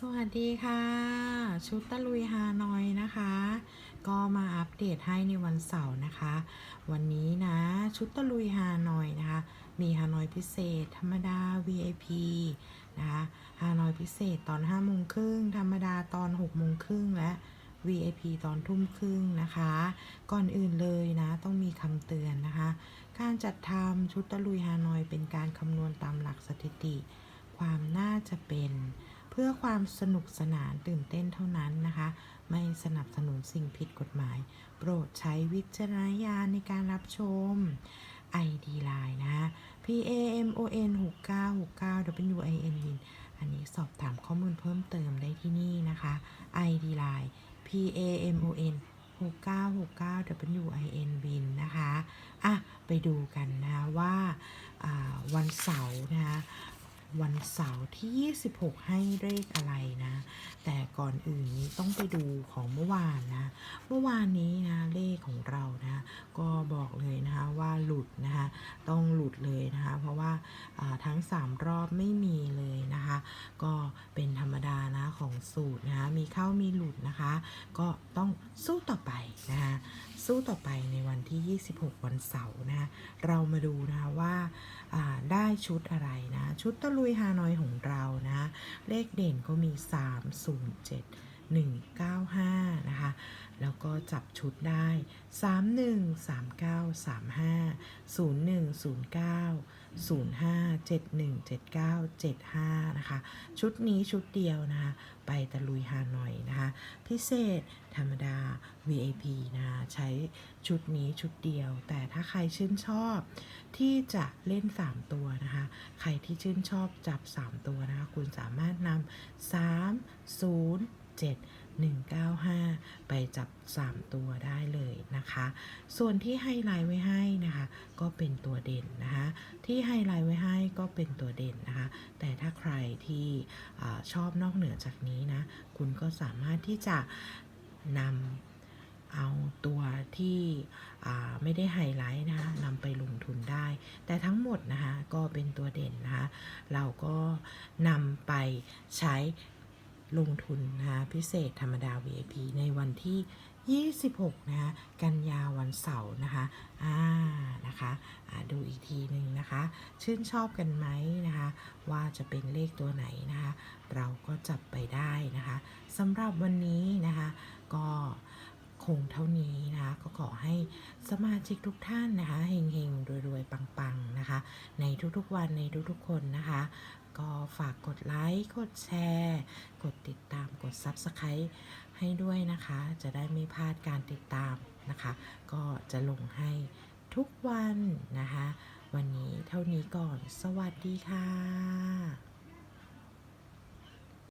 สวัสดีค่ะ ชุดตะลุยฮานอยนะคะ ก็มาอัปเดตให้ในวันเสาร์นะคะ วันนี้นะชุดตะลุยฮานอยนะคะ มีฮานอยพิเศษ ธรรมดา VIP นะคะฮานอยพิเศษตอน5โมงครึ่งธรรมดาตอน6โมงครึ่งและ VIP ตอนทุ่มครึ่งนะคะ ก่อนอื่นเลยนะ ต้องมีคำเตือนนะคะ การจัดทำชุดตะลุยฮานอยเป็นการคำนวณตามหลักสถิติ ความน่าจะเป็น เพื่อความสนุกสนานตื่นเต้นเท่านั้นนะคะ ไม่สนับสนุนสิ่งผิดกฎหมาย โปรดใช้วิจารณญาณในการรับชม ID Line นะคะ P A M O N 6969 W I N i n อันนี้สอบถามข้อมูลเพิ่มเติมได้ที่นี่นะคะ ID Line P A M O N 6969 W I N Win นะคะ อะ ไปดูกันนะว่าวันเสาร์นะคะ วันเสาร์ที่ 26 ให้เลขอะไรนะ แต่ก่อนอื่นนี้ต้องไปดูของเมื่อวานนะ เมื่อวานนี้นะเลขของเรานะ ก็บอกเลยนะคะว่าหลุดนะคะ ต้องหลุดเลยนะคะ เพราะว่าาทั้ง 3 รอบไม่มีเลยนะคะ ก็เป็นธรรมดานะของสูตรนะคะ มีเข้ามีหลุดนะคะ ก็ต้องสู้ต่อไปนะคะสู้ต่อไปในวันที่ 26 วันเสาร์นะะเรามาดูนะคะว่าอ่าได้ชุดอะไรนะ ชุดตะลุยฮานอยของเรานะ เลขเด่นก็มี 307 1 9 5 นะคะ แล้วก็จับชุดได้ 3 1 3 9 3 5 0 1 0 9 0 5 7 1 7 9 7 5 นะคะ ชุดนี้ชุดเดียวนะคะ ไปตะลุยฮานอยนะคะ พิเศษธรรมดา VIP นะะใช้ชุดนี้ชุดเดียว แต่ถ้าใครชื่นชอบที่จะเล่น 3 ตัวนะคะ ใครที่ชื่นชอบจับ 3 ตัวนะคะ คุณสามารถนำ3 0 195 ไปจับ 3 ตัวได้เลยนะคะ ส่วนที่ไฮไลท์ไว้ให้นะคะ ก็เป็นตัวเด่นนะคะ ที่ไฮไลท์ไว้ให้ก็เป็นตัวเด่นนะคะ แต่ถ้าใครที่อชอบนอกเหนือจากนี้นะ คุณก็สามารถที่จะนำเอาตัวที่ไม่ได้ไฮไลท์นะคะนำไปลงทุนได้ แต่ทั้งหมดนะคะก็เป็นตัวเด่นนะคะ เราก็นำไปใช้ ลงทุนนะคะพิเศษธรรมดา VIP ในวันที่ 26 นะคะกันยาวันเสาร์นะคะอ่านะคะะดูอีกทีหนึ่งนะคะ ชื่นชอบกันไหมนะคะ ว่าจะเป็นเลขตัวไหนนะคะ เราก็จับไปได้นะคะสำหรับวันนี้นะคะ ก็ คงเท่านี้นะคะ ก็ขอให้สมาชิกทุกท่านนะคะเฮงๆรวยๆ ปังๆนะคะ ในทุกๆวันในทุกๆคนนะคะ ก็ฝากกดไลค์กดแชร์ กดติดตามกด Subscribe ให้ด้วยนะคะ จะได้ไม่พลาดการติดตามนะคะ ก็จะลงให้ทุกวันนะคะ วันนี้เท่านี้ก่อน สวัสดีค่ะ